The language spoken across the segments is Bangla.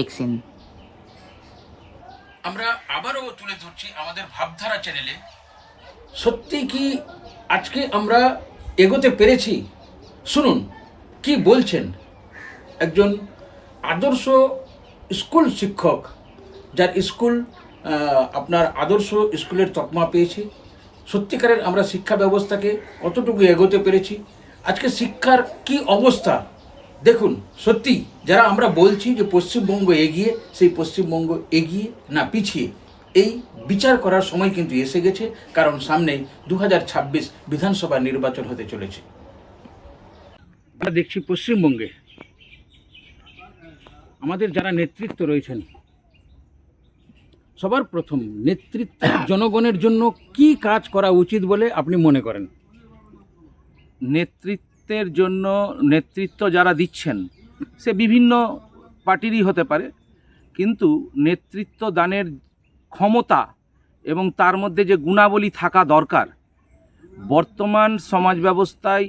এক্স আমরা আবারও তুলে ধরছি আমাদের ভাবধারা চ্যানেলে সত্যি কি আজকে আমরা এগোতে পেরেছি? শুনুন, কি বলছেন? একজন আদর্শ স্কুল শিক্ষক, যার স্কুল আপনার আদর্শ স্কুলের তকমা পেয়েছে। সত্যিকারের আমরা শিক্ষা ব্যবস্থাকে কতটুকু এগোতে পেরেছি? আজকে শিক্ষার কি অবস্থা? দেখুন, সত্যি, যারা আমরা বলছি যে পশ্চিমবঙ্গ এগিয়ে, সেই পশ্চিমবঙ্গ এগিয়ে না পিছিয়ে, এই বিচার করার সময় কিন্তু এসে গেছে, কারণ সামনেই দু হাজার ছাব্বিশ বিধানসভা নির্বাচন হতে চলেছে। আমরা দেখছি পশ্চিমবঙ্গে, আমাদের যারা নেতৃত্ব রয়েছেন, সবার প্রথম নেতৃত্ব জনগণের জন্য কি কাজ করা উচিত বলে আপনি মনে করেন? নেতৃত্বের জন্য নেতৃত্ব যারা দিচ্ছেন, সে বিভিন্ন পার্টিরই হতে পারে, কিন্তু নেতৃত্ব দানের ক্ষমতা এবং তার মধ্যে যে গুণাবলী থাকা দরকার, বর্তমান সমাজ ব্যবস্থায়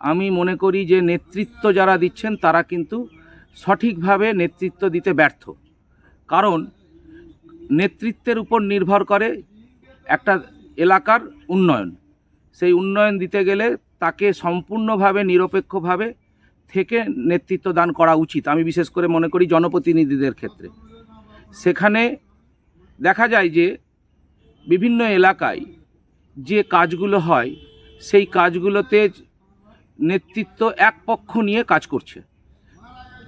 আমি মনে করি যে নেতৃত্ব যারা দিচ্ছেন, তারা কিন্তু সঠিকভাবে নেতৃত্ব দিতে ব্যর্থ। কারণ নেতৃত্বের উপর নির্ভর করে একটা এলাকার উন্নয়ন। সেই উন্নয়ন দিতে গেলে তাকে সম্পূর্ণভাবে, নিরপেক্ষভাবে থেকে নেতৃত্ব দান করা উচিত। আমি বিশেষ করে মনে করি জনপ্রতিনিধিদের ক্ষেত্রে। সেখানে দেখা যায় যে বিভিন্ন এলাকায় যে কাজগুলো হয়, সেই কাজগুলোতে নেতৃত্ব এক পক্ষ নিয়ে কাজ করছে।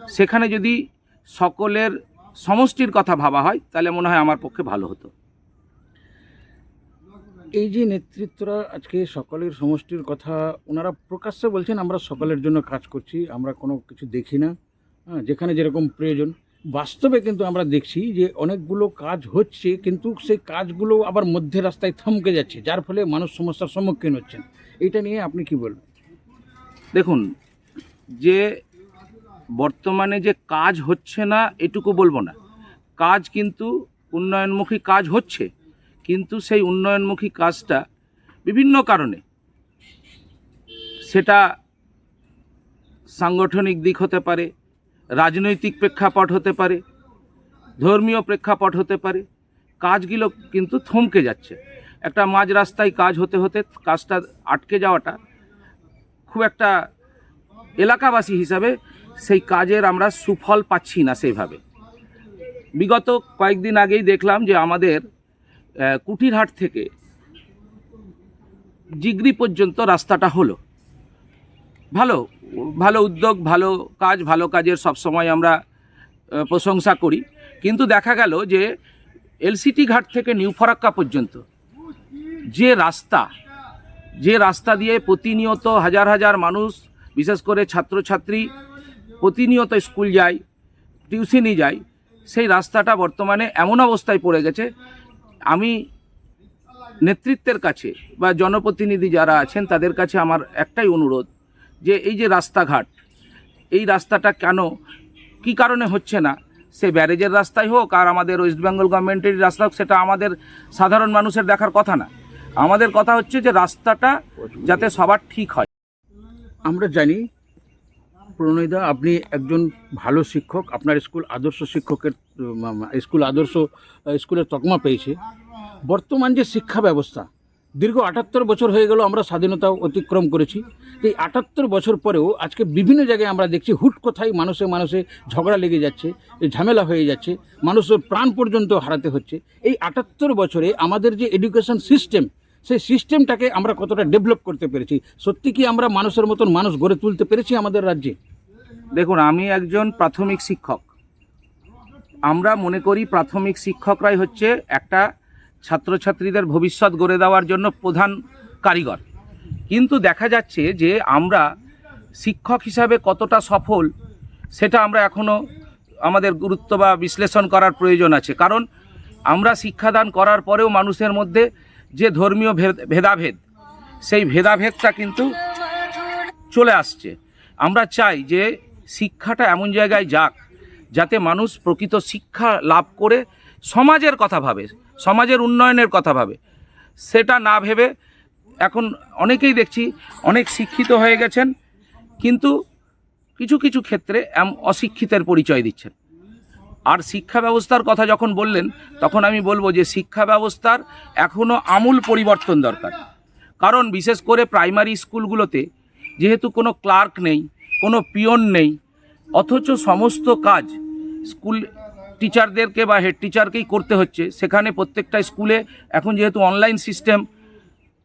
সেখানে যদি সকলের সমষ্টির কথা ভাবা হয়, তাহলে মনে হয় আমার পক্ষে ভালো হতো। এই যে নেতৃত্বরা আজকে সকলের সমষ্টির কথা ওনারা প্রকাশ্যে বলছেন আমরা সকলের জন্য কাজ করছি আমরা কোনো কিছু দেখি না। হ্যাঁ, যেখানে যেরকম প্রয়োজন। বাস্তবে কিন্তু আমরা দেখছি যে অনেকগুলো কাজ হচ্ছে কিন্তু সেই কাজগুলো আবার মধ্যে রাস্তায় থমকে যাচ্ছে যার ফলে মানুষ সমস্যার সম্মুখীন হচ্ছেন। এটা নিয়ে আপনি কি বলবেন? দেখুন যে বর্তমানে যে কাজ হচ্ছে না এটুকু বলব না। কাজ কিন্তু উন্নয়নমুখী কাজ হচ্ছে কিন্তু সেই উন্নয়নমুখী কাজটা বিভিন্ন কারণে। সেটা সাংগঠনিক দিক হতে পারে, রাজনৈতিক প্রেক্ষাপট হতে পারে, ধর্মীয় প্রেক্ষাপট হতে পারে, কাজগুলো কিন্তু থমকে যাচ্ছে। একটা মাঝ রাস্তায় কাজ হতে হতে কাজটা আটকে যাওয়াটা খুব একটা এলাকাবাসী হিসাবে সেই কাজের আমরা সুফল পাচ্ছি না সেইভাবে। বিগত কয়েকদিন আগেই দেখলাম যে আমাদের আহ, কুঠিরহাট থেকে জিগরি পর্যন্ত রাস্তাটা হলো। ভালো ভালো উদ্যোগ ভালো কাজ ভালো কাজের সবসময় আমরা প্রশংসা করি। কিন্তু দেখা গেল যে এলসিটি ঘাট থেকে নিউ ফরাক্কা পর্যন্ত যে রাস্তা যে রাস্তা দিয়ে প্রতিনিয়ত হাজার হাজার মানুষ বিশেষ করে ছাত্রছাত্রী প্রতিনিয়ত স্কুল যায় টিউশনি যায় সেই রাস্তাটা বর্তমানে এমন অবস্থায় পড়ে গেছে আমি নেতৃত্বের কাছে বা জনপ্রতিনিধি যারা আছেন, তাদের কাছে আমার একটাই অনুরোধ যে এই যে রাস্তাঘাট, এই রাস্তাটা কেন, কি কারণে হচ্ছে না? সে ব্যারেজের রাস্তাই হোক আর আমাদের ওয়েস্ট বেঙ্গল গভর্নমেন্টের রাস্তা হোক, সেটা আমাদের সাধারণ মানুষের দেখার কথা না। আমাদের কথা হচ্ছে যে রাস্তাটা যাতে সবার ঠিক হয়। আমরা জানি প্রণয়দা আপনি একজন ভালো শিক্ষক, আপনার স্কুল আদর্শ শিক্ষকের স্কুল আদর্শ স্কুলের তকমা পেয়েছে। বর্তমান যে শিক্ষা ব্যবস্থা, দীর্ঘ আটাত্তর বছর হয়ে গেল আমরা স্বাধীনতা অতিক্রম করেছি। এই আটাত্তর বছর পরেও আজকে বিভিন্ন জায়গায় আমরা দেখছি হুট কোথায় মানুষে মানুষে ঝগড়া লেগে যাচ্ছে ঝামেলা হয়ে যাচ্ছে, মানুষের প্রাণ পর্যন্ত হারাতে হচ্ছে। এই আটাত্তর বছরে আমাদের যে এডুকেশন সিস্টেম সেই সিস্টেমটাকে আমরা কতটা ডেভেলপ করতে পেরেছি? সত্যি কি আমরা মানুষের মতন মানুষ গড়ে তুলতে পেরেছি আমাদের রাজ্যে? দেখুন, আমি একজন প্রাথমিক শিক্ষক। আমরা মনে করি প্রাথমিক শিক্ষকরাই হচ্ছে একটা ছাত্রছাত্রীদের ভবিষ্যৎ গড়ে দেওয়ার জন্য প্রধান কারিগর। কিন্তু দেখা যাচ্ছে যে আমরা শিক্ষক হিসাবে কতটা সফল, সেটা আমরা এখনও আমাদের গুরুত্ব বা বিশ্লেষণ করার প্রয়োজন আছে। কারণ আমরা শিক্ষাদান করার পরেও মানুষের মধ্যে যে ধর্মীয় ভেদ- ভেদাভেদ, সেই ভেদাভেদটা কিন্তু চলে আসছে। আমরা চাই যে শিক্ষাটা এমন জায়গায় যাক, যাতে মানুষ প্রকৃত শিক্ষা লাভ করে সমাজের কথা ভাবে, সমাজের উন্নয়নের কথা ভাবে। সেটা না ভেবে এখন অনেকেই দেখছি, অনেক শিক্ষিত হয়ে গেছেন, কিন্তু কিছু কিছু ক্ষেত্রে অশিক্ষিতের পরিচয় দিচ্ছেন। আর শিক্ষা ব্যবস্থার কথা যখন বললেন, তখন আমি বলব যে শিক্ষা ব্যবস্থার এখনও আমূল পরিবর্তন দরকার। কারণ বিশেষ করে প্রাইমারি স্কুলগুলোতে যেহেতু কোনো ক্লার্ক নেই, কোনো পিয়ন নেই, অথচ সমস্ত কাজ স্কুল টিচারদেরকে বা হেড টিচারকেই করতে হচ্ছে। সেখানে প্রত্যেকটা স্কুলে, এখন যেহেতু অনলাইন সিস্টেম,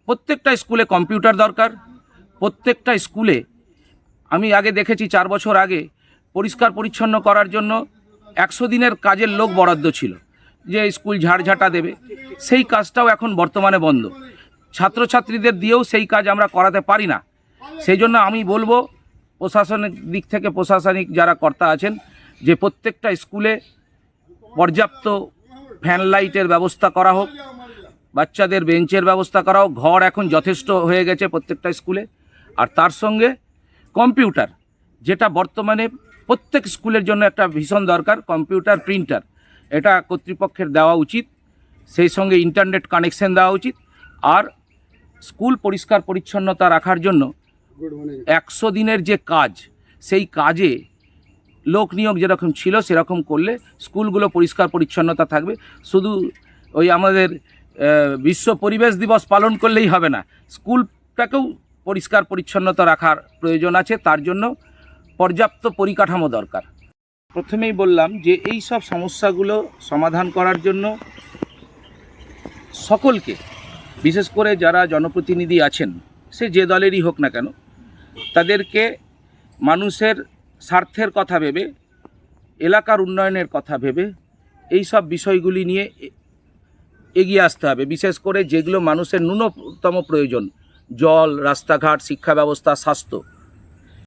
প্রত্যেকটা স্কুলে কম্পিউটার দরকার। প্রত্যেকটা স্কুলে, আমি আগে দেখেছি চার বছর আগে পরিষ্কার পরিচ্ছন্ন করার জন্য একশো দিনের কাজের লোক বরাদ্দ ছিল, যে স্কুল ঝাড়ঝাঁটা দেবে, সেই কাজটাও এখন বর্তমানে বন্ধ। ছাত্রছাত্রীদের দিয়েও সেই কাজ আমরা করাতে পারি না। সেই জন্য আমি বলব, প্রশাসনিক দিক থেকে প্রশাসনিক যারা কর্তা আছেন, যে প্রত্যেকটা স্কুলে পর্যাপ্ত ফ্যান লাইটের ব্যবস্থা করা হোক, বাচ্চাদের বেঞ্চের ব্যবস্থা করা হোক, ঘর এখন যথেষ্ট হয়ে গেছে প্রত্যেকটা স্কুলে। আর তার সঙ্গে কম্পিউটার, যেটা বর্তমানে প্রত্যেক স্কুলের জন্য একটা ভীষণ দরকার, কম্পিউটার, প্রিন্টার। এটা কর্তৃপক্ষের দেওয়া উচিত, সেই সঙ্গে ইন্টারনেট কানেকশন দেওয়া উচিত, আর স্কুল পরিষ্কার পরিচ্ছন্নতা রাখার জন্য একশো দিনের যে কাজ, সেই কাজে লোক নিয়োগ যেরকম ছিল, সেরকম করলে স্কুলগুলো পরিষ্কার পরিচ্ছন্নতা থাকবে। শুধু ওই আমাদের বিশ্ব পরিবেশ দিবস পালন করলেই হবে না। স্কুলটাকেও পরিষ্কার পরিচ্ছন্নতা রাখার প্রয়োজন আছে, তার জন্য পর্যাপ্ত পরিকাঠামো দরকার। প্রথমেই বললাম যে এই সব সমস্যাগুলো সমাধান করার জন্য সকলকে, বিশেষ করে যারা জনপ্রতিনিধি আছেন, সে যে দলেরই হোক না কেন, তাদেরকে মানুষের স্বার্থের কথা ভেবে, এলাকার উন্নয়নের কথা ভেবে, এই সব বিষয়গুলি নিয়ে এগিয়ে আসতে হবে। বিশেষ করে যেগুলো মানুষের ন্যূনতম প্রয়োজন, জল, রাস্তাঘাট, শিক্ষা ব্যবস্থা, স্বাস্থ্য